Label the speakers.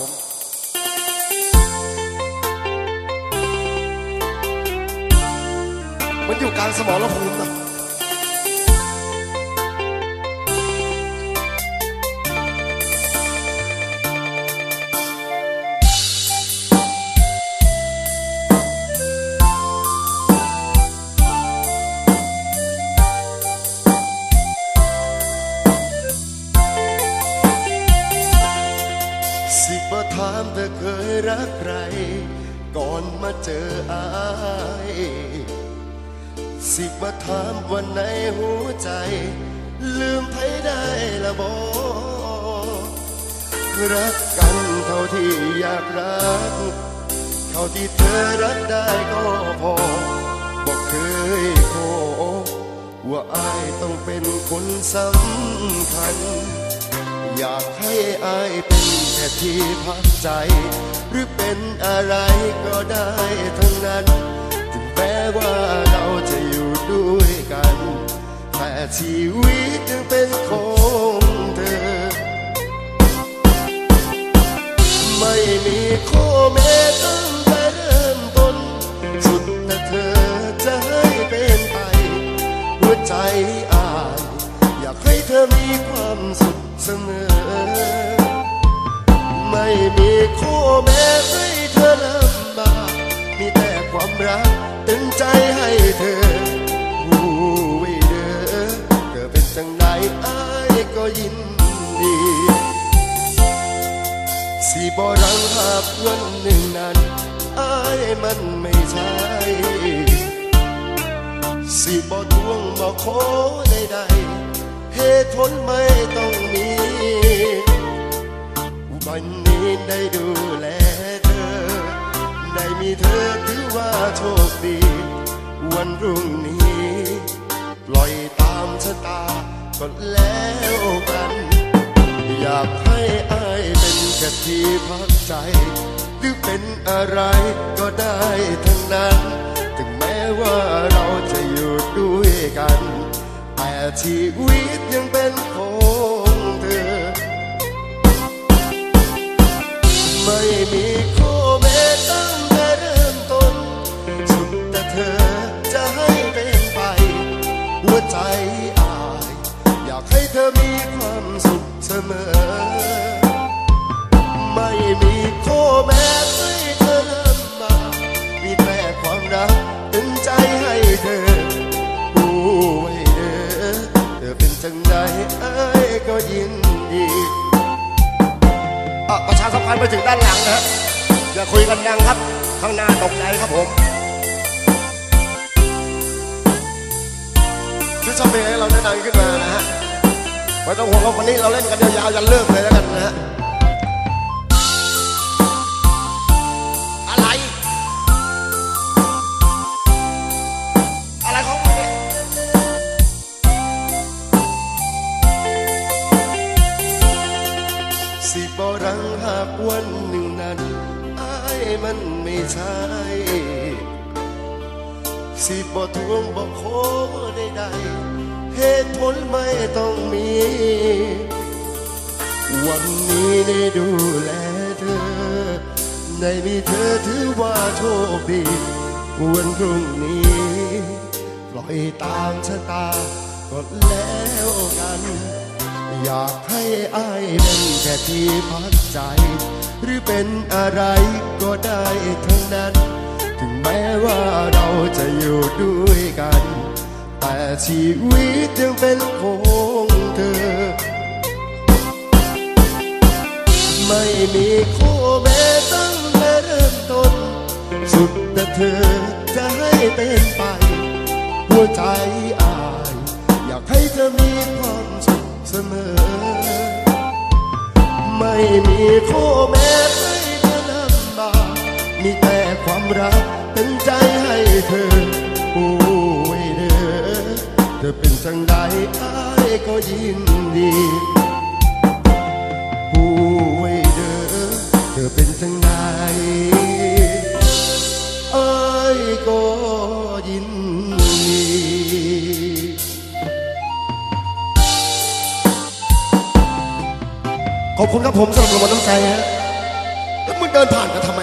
Speaker 1: ผมมันอยู่กลางสมองภูมินะ สิบถามเธอเคยรักใคร ก่อนมาเจออายสิบถามวันในหัวใจ ลืมไผได้ละบอรักกันเท่าที่อยากรัก เท่าที่เธอรักได้ก็พอบอกเคยขอว่าอายต้องเป็นคนสำคัญ อยากให้อายเป็น ค่ที่พักใจ หรือเป็นอะไรก็ได้ทั้งนั้น ถึงแม้ว่าเราจะอยู่ด้วยกัน แต่ชีวิตยังเป็นของเธอ ไม่มีข้อแม้ตั้งแต่เริ่มต้น สุดแต่เธอจะให้เป็นไป หัวใจอาย อยากให้เธอมีความสุขเสมอ ไม่มีข้อแม้ให้เธอลำบากมีแต่ความรักตึงใจให้เธอผู้ไว้เด้อเธอเป็นจังไหนอายก็ยินดีสิบรังหากวันหนึ่งนั้นอายมันไม่ใช่สิบทวงบอกขอใดๆเหตุผลไม่ต้องมี วันนี้ได้ดูแลเธอ ได้มีเธอถือว่าโชคดี วันรุ่งนี้ ปล่อยตามชะตาก็แล้วกัน อยากให้อายเป็นแค่ที่พักใจ หรือเป็นอะไรก็ได้ทั้งนั้น ถึงแม้ว่าเราจะอยู่ด้วยกัน แต่ชีวิตยังเป็นของ ไม่มีคู่แม้ตั้งแต่เริ่มต้น สุดแต่เธอจะให้เป็นไป หัวใจอาย อยากให้เธอมีความสุขเสมอันไปถึงด้านหลังนะฮะอย่าคุยกันยังครับ ข้างหน้าตกใจครับผมที่ชอบเพลงให้เราแนะนำขึ้นมานะฮะไม่ต้องห่วงเราวันนี้เราเล่นกันยาวๆยันเลิกเลยแล้วกันนะฮะากวันหนึ่งนั้นอายมันไม่ใช่สิบทวงบอกขอใดๆเหตุผลไม่ต้องมี วันนี้ได้ดูแลเธอได้มีเธอถือว่าโชคดีวันพรุ่งนี้ ปล่อยตามชะตาก็แล้วกัน อยากให้อายเป็นแค่ที่พักใจ หรือเป็นอะไรก็ได้ทั้งนั้น ถึงแม้ว่าเราจะอยู่ด้วยกัน แต่ชีวิตยังเป็นของเธอ ไม่มีข้อแม้ตั้งแต่เริ่มต้น สุดแต่เธอจะให้เป็นไป หัวใจอาย อยากให้เธอมีความสุข เสมอ ไม่มีข้อแม้ให้เธอลำบากมีแต่ความรักเป็นใจให้เธอโอ้ยเด้อเธอเป็นจังใดอายก็ยินดีผู้ไว้เด้อเธอเป็นจังใดอ้ยก็ ขอบคุณครับผมสำหรับรางวัลน้ำใจฮะแล้วมึงเดินผ่านกันทำไม